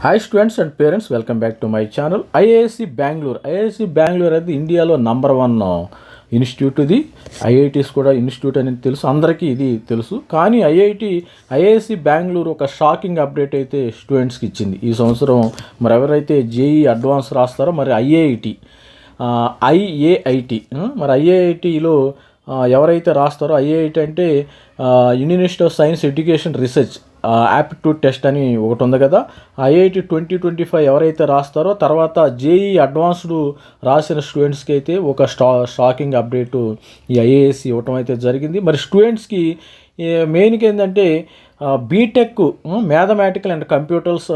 Hi students and parents welcome back to my channel IISc Bengaluru IISc Bengaluru అనేది ఇండియాలో number one institute ఇది. IITs కూడా institute అనేది తెలుసు. అందరికీ ఇది తెలుసు. కానీ ఐఐటి ఐఐఎస్సి బెంగళూరు ఒక షాకింగ్ అప్డేట్ అయితే స్టూడెంట్స్కి ఇచ్చింది. ఈ సంవత్సరం మరి ఎవరైతే జేఈ అడ్వాన్స్ రాస్తారో మరి ఐఐటి ఐఏఐటి మరి ఐఏఐటిలో ఎవరైతే రాస్తారో ఐఐటి అంటే university of science education research aptitude test అని ఒకటి ఉంది కదా. ఐఐటి ట్వంటీ ట్వంటీ ఫైవ్ ఎవరైతే రాస్తారో తర్వాత జేఈ అడ్వాన్స్డ్ రాసిన స్టూడెంట్స్కి అయితే ఒక స్టా షాకింగ్ అప్డేటు ఈ ఐఏఎస్ ఇవ్వటం అయితే జరిగింది. మరి స్టూడెంట్స్కి మెయిన్కి ఏంటంటే BTech mathematical and computers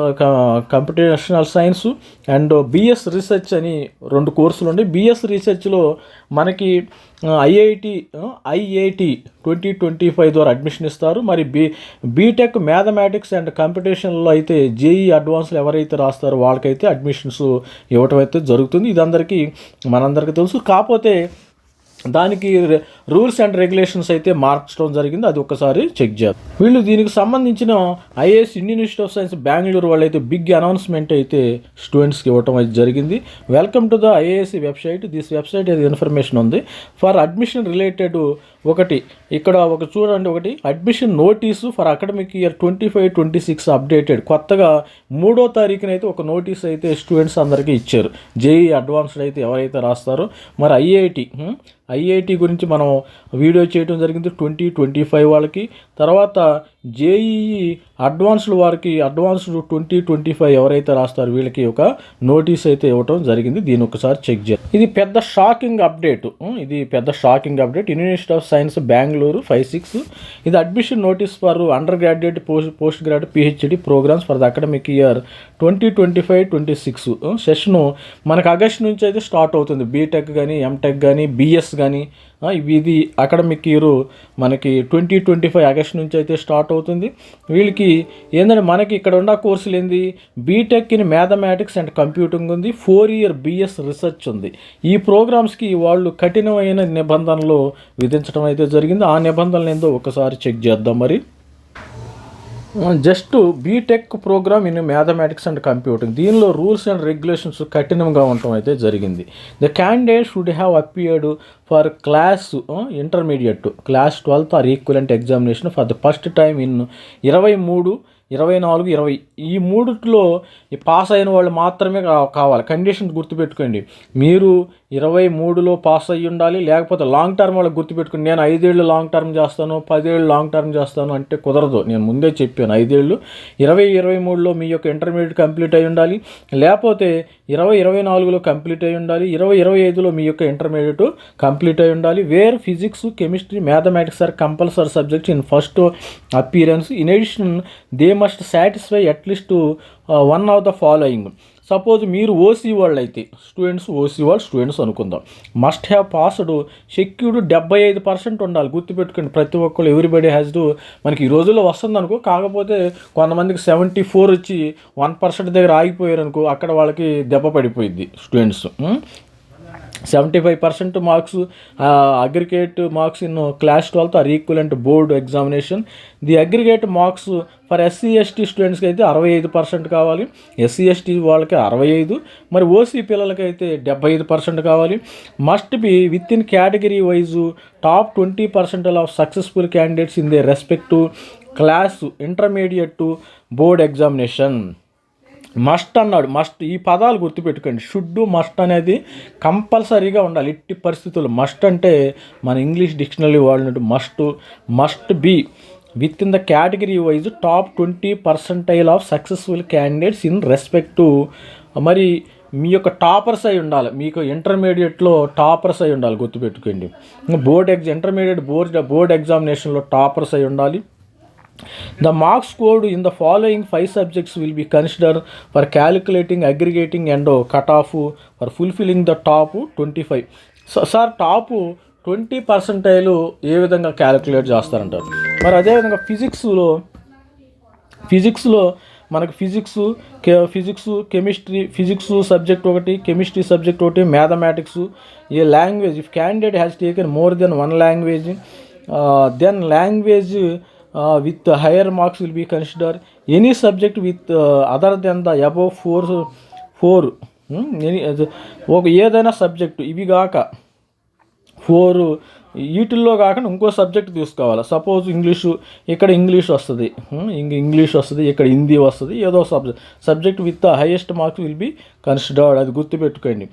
computational science and BS research అని రెండు కోర్సులు ఉండి బిఎస్ రీసెర్చ్లో మనకి IIT IIT twenty twenty five ద్వారా అడ్మిషన్ ఇస్తారు. మరి బీ బీటెక్ మ్యాథమెటిక్స్ అండ్ కంపిటీషన్లో అయితే జేఈ అడ్వాన్స్లు ఎవరైతే రాస్తారో వాళ్ళకైతే అడ్మిషన్స్ ఇవ్వటం అయితే జరుగుతుంది. ఇది అందరికీ మనందరికీ తెలుసు. కాకపోతే దానికి రూల్స్ అండ్ రెగ్యులేషన్స్ అయితే మార్చడం జరిగింది. అది ఒకసారి చెక్ చేయాలి. వీళ్ళు దీనికి సంబంధించిన IISc Indian institute of science Bengaluru వాళ్ళు అయితే బిగ్ అనౌన్స్మెంట్ అయితే స్టూడెంట్స్కి ఇవ్వటం అయితే జరిగింది. Welcome to the IISc website. This website ఏది ఇన్ఫర్మేషన్ ఉంది. ఫర్ అడ్మిషన్ రిలేటెడ్ ఒకటి ఇక్కడ ఒక చూడండి ఒకటి. Admission notice for academic year twenty five twenty six updated. కొత్తగా మూడో తారీఖున అయితే ఒక నోటీస్ అయితే స్టూడెంట్స్ అందరికీ ఇచ్చారు. జేఈ అడ్వాన్స్డ్ అయితే ఎవరైతే రాస్తారో. మరి ఐఐటి ఐఐటి గురించి మనం వీడియో చేయడం జరిగింది ట్వంటీ ట్వంటీ ఫైవ్ వాళ్ళకి. తర్వాత జేఈఈ అడ్వాన్స్డ్ వారికి అడ్వాన్స్డ్ ట్వంటీ ట్వంటీ ఫైవ్ ఎవరైతే రాస్తారో వీళ్ళకి ఒక నోటీస్ అయితే ఇవ్వటం జరిగింది. దీని ఒకసారి చెక్ చేయాలి. ఇది పెద్ద షాకింగ్ అప్డేట్. ఇది పెద్ద shocking update. University of science Bengaluru five six. ఇది admission notice for undergraduate post postgraduate PhD programmes for the academic year twenty twenty five twenty six. Session మనకు ఆగస్ట్ నుంచి అయితే స్టార్ట్ అవుతుంది. బీటెక్ కానీ MTech కానీ BS కానీ ఇది academic year మనకి ట్వంటీ ట్వంటీ ఫైవ్ ఆగస్ట్ నుంచి అయితే స్టార్ట్ అవుతుంది. వీళ్ళకి ఏంటంటే మనకి ఇక్కడ ఉన్న కోర్సులు ఏంది? BTech in mathematics and computing ఉంది. ఫోర్ ఇయర్ బిఎస్ రీసెర్చ్ ఉంది. ఈ ప్రోగ్రామ్స్కి వాళ్ళు కఠినమైన నిబంధనలు విధించడం అయితే జరిగింది. ఆ నిబంధనలు ఏందో ఒకసారి చెక్ చేద్దాం మరి. Just BTech programme in mathematics and computing. దీనిలో రూల్స్ అండ్ రెగ్యులేషన్స్ కఠినంగా ఉండటం అయితే జరిగింది. The candidate should have appeared for class intermediate. Class twelfth or equivalent examination for the first time in ఇరవై మూడు ఇరవై నాలుగు ఇరవై. ఈ మూడులో పాస్ అయిన వాళ్ళు మాత్రమే కావాలి. కండిషన్స్ గుర్తుపెట్టుకోండి. మీరు ఇరవై మూడులో పాస్ అయ్యి ఉండాలి. లేకపోతే లాంగ్ టర్మ్ వాళ్ళకి గుర్తుపెట్టుకుని నేను ఐదేళ్ళు లాంగ్ టర్మ్ చేస్తాను పదేళ్ళు లాంగ్ టర్మ్ చేస్తాను అంటే కుదరదు. నేను ముందే చెప్పాను ఐదేళ్ళు. ఇరవై ఇరవై మూడులో మీ యొక్క ఇంటర్మీడియట్ కంప్లీట్ అయి ఉండాలి. లేకపోతే ఇరవై ఇరవై నాలుగులో కంప్లీట్ అయి ఉండాలి. ఇరవై ఇరవై ఐదులో మీ యొక్క ఇంటర్మీడియట్ కంప్లీట్ అయి ఉండాలి. Where physics chemistry mathematics are compulsory subjects in first appearance in addition they must satisfy at least one of the following suppose మీరు ఓసీ వాళ్ళు అయితే స్టూడెంట్స్ ఓసీ వాళ్ళు స్టూడెంట్స్ అనుకుందాం. మస్ట్ హ్యావ్ పాస్డ్ సెక్యూర్డ్ డెబ్బై ఐదు percent ఉండాలి. గుర్తుపెట్టుకోండి ప్రతి ఒక్కరు ఎవ్రీబడి హ్యాస్ టు మనకి ఈ రోజుల్లో వస్తుంది అనుకో కాకపోతే కొంతమందికి సెవెంటీ ఫోర్ వచ్చి వన్ పర్సెంట్ దగ్గర ఆగిపోయారు అనుకో అక్కడ వాళ్ళకి దెబ్బ పడిపోయింది students. Seventy five percent marks aggregate marks in class twelfth or equivalent board examination the aggregate marks for SC ST స్టూడెంట్స్కి అయితే అరవై ఐదు పర్సెంట్ కావాలి. ఎస్సీ ఎస్టీ వాళ్ళకి అరవై ఐదు. మరి ఓసీ పిల్లలకి అయితే డెబ్బై ఐదు పర్సెంట్ కావాలి. Must be within category wise top twenty percent of successful candidates in they respect class intermediate board examination must అన్నాడు. మస్ట్ ఈ పదాలు గుర్తుపెట్టుకోండి. షుడ్ మస్ట్ అనేది కంపల్సరీగా ఉండాలి. ఇట్టి పరిస్థితులు మస్ట్ అంటే మన English dictionary వాడినట్టు must must be. Within the category wise top twenty percentile of successful candidates in respect to మరి మీ యొక్క టాపర్స్ అయి ఉండాలి. మీకు ఇంటర్మీడియట్లో టాపర్స్ అయి ఉండాలి. గుర్తుపెట్టుకోండి. Board exam intermediate board board ఎగ్జామినేషన్లో టాపర్స్ అయి ఉండాలి. The marks scored in the following five subjects will be considered for calculating, aggregating, and uh, cutoff for fulfilling the top 25. So sir top twenty percentile ఏ విధంగా calculate చేస్తారంటారు మరి అదేవిధంగా ఫిజిక్స్లో ఫిజిక్స్లో మనకు ఫిజిక్స్ కె ఫిజిక్స్ కెమిస్ట్రీ ఫిజిక్స్ సబ్జెక్ట్ ఒకటి chemistry subject ఒకటి mathematics a language if candidate has taken more than one language then language with higher marks will be consider any subject with other than the above four four any ఒక ఏదైనా subject ఇవి కాక four వీటిల్లో కాకుండా ఇంకో subject తీసుకోవాలి. Suppose English ఇక్కడ English వస్తుంది hmm, ఇంక ఇంగ్లీష్ వస్తుంది ఇక్కడ హిందీ వస్తుంది ఏదో subject subject with the highest marks will be considered అది గుర్తుపెట్టుకోండి.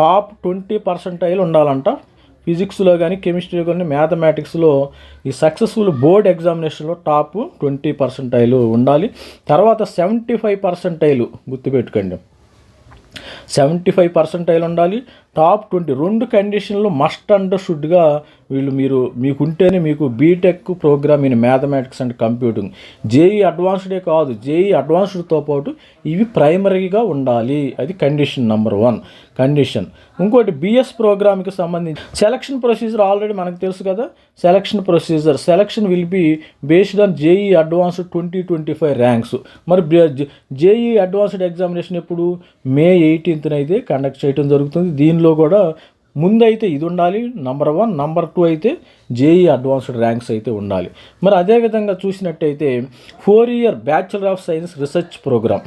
టాప్ ట్వంటీ పర్సెంటైల్ ఉండాలంట. ఫిజిక్స్లో కానీ కెమిస్ట్రీలో కానీ మ్యాథమెటిక్స్లో ఈ సక్సెస్ఫుల్ బోర్డ్ ఎగ్జామినేషన్లో టాప్ ట్వంటీ పర్సెంటైలు ఉండాలి. తర్వాత సెవెంటీ ఫైవ్ పర్సెంటైలు గుర్తుపెట్టుకోండి. సెవెంటీ ఫైవ్ పర్సెంటైల్ ఉండాలి. టాప్ ట్వంటీ రెండు కండిషన్లు మస్ట్ అండ్ షుడ్గా వీళ్ళు మీరు మీకుంటేనే మీకు BTech programme in mathematics and computing. JEE అడ్వాన్స్డే కాదు జేఈ అడ్వాన్స్డ్తో పాటు ఇవి ప్రైమరీగా ఉండాలి. అది కండిషన్ నెంబర్ వన్. కండిషన్. ఇంకోటి బిఎస్ ప్రోగ్రామ్కి సంబంధించి సెలక్షన్ ప్రొసీజర్ ఆల్రెడీ మనకు తెలుసు కదా? Selection procedure. Selection will be based on JEE advanced twenty twenty five ranks. మరి జేఈ అడ్వాన్స్డ్ ఎగ్జామినేషన్ ఎప్పుడు? మే ఎయిటీన్త్న అయితే కండక్ట్ చేయడం జరుగుతుంది. దీనిలో కూడా ముందైతే ఇది ఉండాలి నంబర్ వన్ నంబర్ టూ అయితే జేఈ అడ్వాన్స్డ్ ర్యాంక్స్ అయితే ఉండాలి. మరి అదేవిధంగా చూసినట్టయితే four year bachelor of science research programme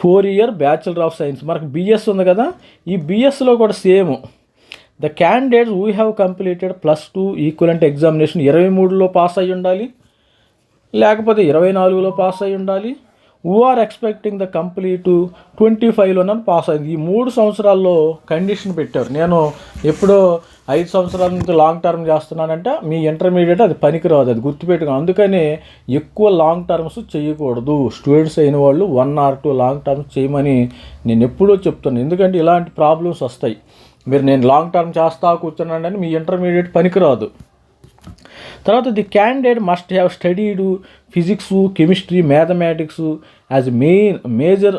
four year bachelor of science మనకు బిఎస్ ఉంది కదా ఈ బిఎస్లో కూడా same the candidates we have completed plus two equivalent examination ఇరవై మూడులో పాస్ అయ్యి ఉండాలి లేకపోతే ఇరవై నాలుగులో పాస్ అయ్యి ఉండాలి who are expecting the complete twenty ఫైవ్లోనే pass అయింది? ఈ మూడు సంవత్సరాల్లో కండిషన్ పెట్టారు. నేను ఎప్పుడో ఐదు సంవత్సరాల నుంచి లాంగ్ టర్మ్ చేస్తున్నానంటే మీ ఇంటర్మీడియట్ అది పనికిరాదు అది గుర్తుపెట్టుకో అందుకనే ఎక్కువ లాంగ్ టర్మ్స్ చేయకూడదు. స్టూడెంట్స్ అయిన వాళ్ళు one or two long terms చేయమని నేను ఎప్పుడో చెప్తాను ఎందుకంటే ఇలాంటి ప్రాబ్లమ్స్ వస్తాయి. మీరు నేను లాంగ్ టర్మ్ చేస్తా కూర్చున్నానని మీ ఇంటర్మీడియట్ పనికిరాదు. తర్వాత the candidate must have studied physics chemistry mathematics as main major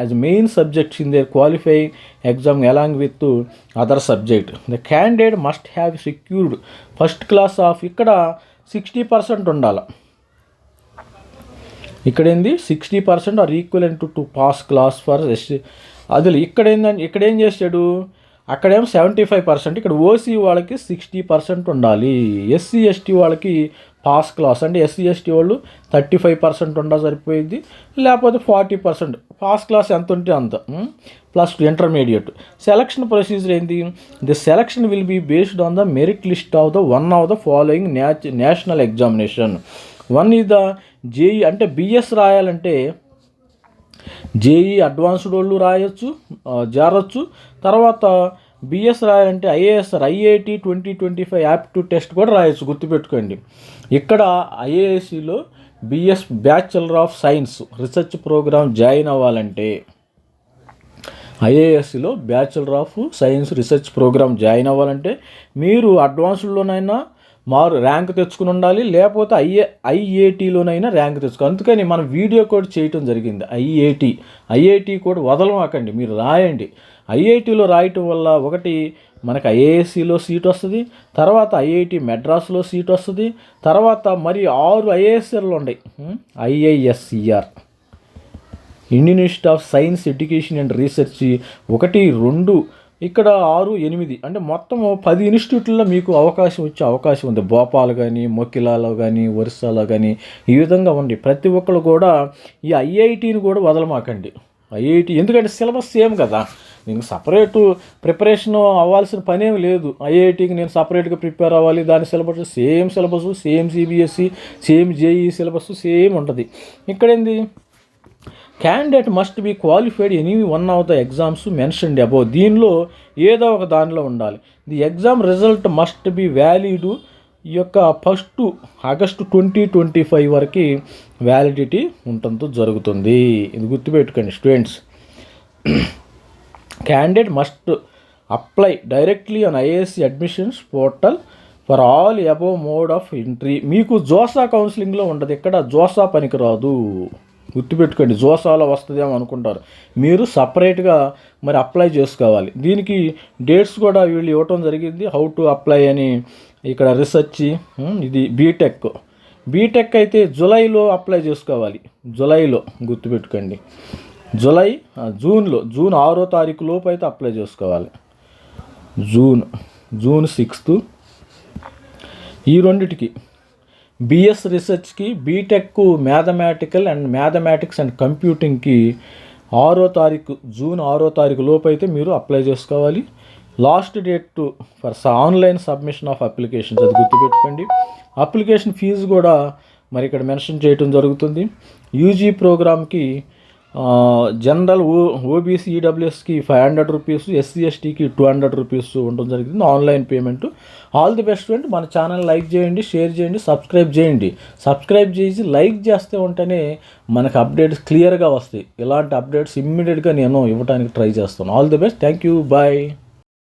as main subjects in their qualifying exam along with other subject the candidate must have secured first class of ఇక్కడ sixty percent ఉండాలి. ఇక్కడ ఏంది? Sixty percent or equal to to pass class for SC అది ఇక్కడ ఏందని ఇక్కడ ఏం చేశాడు అక్కడేమో సెవెంటీ ఫైవ్ పర్సెంట్ ఇక్కడ ఓసీ వాళ్ళకి సిక్స్టీ పర్సెంట్ ఉండాలి. ఎస్సీ ఎస్టీ వాళ్ళకి పాస్ క్లాస్. అంటే ఎస్సీ ఎస్టీ వాళ్ళు థర్టీ ఫైవ్ పర్సెంట్ ఉండా సరిపోయింది లేకపోతే ఫార్టీ పర్సెంట్. పాస్ క్లాస్ ఎంత ఉంటే అంత plus two intermediate. Selection procedure ఏంటి the selection will be based on the merit list of the one of the following న్యాచ్ national examination. One is the JEE అంటే BS రాయాలంటే JEE advanced వాళ్ళు రాయొచ్చు జారొచ్చు. తర్వాత బిఎస్ రాయాలంటే IISER IIT twenty twenty five aptitude test కూడా రాయొచ్చు గుర్తుపెట్టుకోండి. ఇక్కడ ఐఏఎస్సిలో BS bachelor of science research programme join అవ్వాలంటే ఐఏఎస్సిలో bachelor of science research programme join అవ్వాలంటే మీరు అడ్వాన్స్డ్లోనైనా మారు ర్యాంక్ తెచ్చుకుని ఉండాలి లేకపోతే ఐఏ ఐఏటీలోనైనా ర్యాంక్ తెచ్చుకో. అందుకని మనం వీడియో కూడా చేయటం జరిగింది ఐఏటి. ఐఐటి కూడా వదలమాకండి మీరు రాయండి. ఐఐటిలో రాయటం వల్ల ఒకటి మనకు ఐఏఎస్సిలో సీట్ వస్తుంది తర్వాత ఐఐటి మెడ్రాస్లో సీట్ వస్తుంది తర్వాత మరి ఆరు ఐఏఎస్ఆర్లు ఉన్నాయి IISER Indian institute of science education and research ఒకటి రెండు ఇక్కడ ఆరు ఎనిమిది అంటే మొత్తం పది ఇన్స్టిట్యూట్లలో మీకు అవకాశం వచ్చే అవకాశం ఉంది. భోపాల్ కానీ మొకిలాలో కానీ ఒరిస్సాలో కానీ ఈ విధంగా ఉంది. ప్రతి ఒక్కరు కూడా ఈ ఐఐటిని కూడా వదలమాకండి. ఐఐటి ఎందుకంటే సిలబస్ సేమ్ కదా. నీకు సపరేటు ప్రిపరేషన్ అవ్వాల్సిన పనేం లేదు. ఐఐటికి నేను సపరేట్గా ప్రిపేర్ అవ్వాలి. దాని syllabus same syllabus same CBSE same JEE syllabus same ఉంటుంది. ఇక్కడేంది candidate must be qualified any one of the exams mentioned above దీనిలో ఏదో ఒక దానిలో ఉండాలి. The exam result must be valid ఈ యొక్క first August twenty twenty five వరకు validity ఉండటంతో జరుగుతుంది. ఇది గుర్తుపెట్టుకోండి students candidate must apply directly on IISc admissions portal for all above mode of entry మీకు జోసా కౌన్సిలింగ్లో ఉండదు. ఇక్కడ జోసా పనికిరాదు. గుర్తుపెట్టుకోండి జోసాలో వస్తుందేమో అనుకుంటారు. మీరు సపరేట్గా మరి అప్లై చేసుకోవాలి. దీనికి డేట్స్ కూడా వీళ్ళు ఇవ్వటం జరిగింది. హౌ టు అప్లై అని ఇక్కడ రీసెర్చ్ ఇది బీటెక్. బీటెక్ అయితే జులైలో అప్లై చేసుకోవాలి. జూలైలో గుర్తుపెట్టుకోండి. జులై జూన్లో జూన్ ఆరో తారీఖు లోపు అయితే అప్లై చేసుకోవాలి. June June sixth. ఈ రెండిటికి BS రీసెర్చ్కి BTech mathematical and mathematics and కంప్యూటింగ్కి ఆరో తారీఖు జూన్ ఆరో తారీఖు లోపు అయితే మీరు అప్లై చేసుకోవాలి. Last date for online submission of applications అది గుర్తుపెట్టుకోండి. అప్లికేషన్ ఫీజు కూడా మరి ఇక్కడ మెన్షన్ చేయడం జరుగుతుంది. యూజీ ప్రోగ్రామ్కి జనరల్ ఓ ఓబీసీ ఈడబ్ల్యూఎస్కి ఫైవ్ హండ్రెడ్ రూపీస్ ఎస్సీ ఎస్టీకి టూ హండ్రెడ్ రూపీస్ ఉండడం జరిగింది. Online payment all the best friend మన ఛానల్ లైక్ చేయండి షేర్ చేయండి సబ్స్క్రైబ్ చేయండి. సబ్స్క్రైబ్ చేసి లైక్ చేస్తే ఉంటేనే మనకు అప్డేట్స్ క్లియర్గా వస్తాయి. ఇలాంటి అప్డేట్స్ ఇమ్మీడియట్గా నేను ఇవ్వడానికి ట్రై చేస్తాను. All the best thank you bye